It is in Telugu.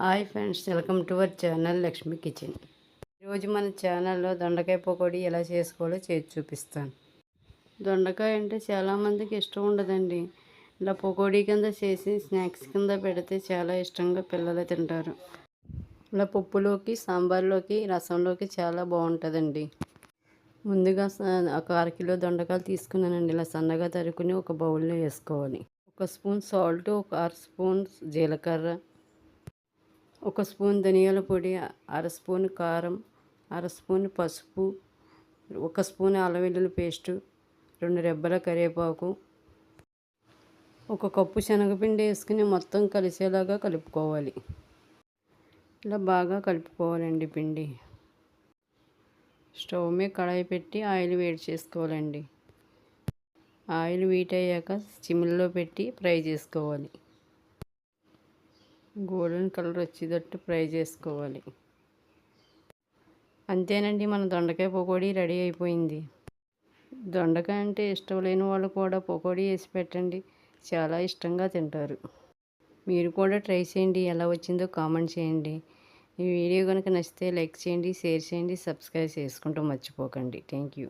Hi friends welcome to our channel Lakshmi kitchen. ఈరోజు మన ఛానల్లో దొండకాయ పకోడీ ఎలా చేసుకోవాలో చేసి చూపిస్తాను. దొండకాయ అంటే చాలామందికి ఇష్టం ఉండదండి. ఇలా పకోడీ కింద చేసి స్నాక్స్ కింద పెడితే చాలా ఇష్టంగా పిల్లలు తింటారు. ఇలా పప్పులోకి సాంబార్లోకి రసంలోకి చాలా బాగుంటుందండి. ముందుగా ఒక అరకిలో దొండకాయలు తీసుకున్నానండి. ఇలా సన్నగా తరుకుని ఒక బౌల్లో వేసుకోవాలి. ఒక స్పూన్ సాల్ట్ ఒక అర స్పూన్ జీలకర్ర ఒక స్పూన్ ధనియాల పొడి అర స్పూన్ కారం అర స్పూన్ పసుపు ఒక స్పూన్ అల్లం వెల్లుల్లి పేస్టు రెండు రెబ్బల కరివేపాకు ఒక కప్పు శనగపిండి వేసుకుని మొత్తం కలిసేలాగా కలుపుకోవాలి. ఇలా బాగా కలుపుకోవాలండి పిండి. స్టవ్ మీద కడాయి పెట్టి ఆయిల్ వేడి చేసుకోవాలండి. ఆయిల్ వీట్ అయ్యాక చిమ్మిలో పెట్టి ఫ్రై చేసుకోవాలి. గోల్డెన్ కలర్ వచ్చేటట్టు ఫ్రై చేసుకోవాలి. అంతేనండి మన దొండకాయ పకోడీ రెడీ అయిపోయింది. దొండకాయ అంటే ఇష్టం లేని వాళ్ళు కూడా పకోడీ వేసి పెట్టండి చాలా ఇష్టంగా తింటారు. మీరు కూడా ట్రై చేయండి ఎలా వచ్చిందో కామెంట్ చేయండి. ఈ వీడియో కనుక నచ్చితే లైక్ చేయండి షేర్ చేయండి సబ్స్క్రైబ్ చేసుకుంటూ మర్చిపోకండి. Thank you.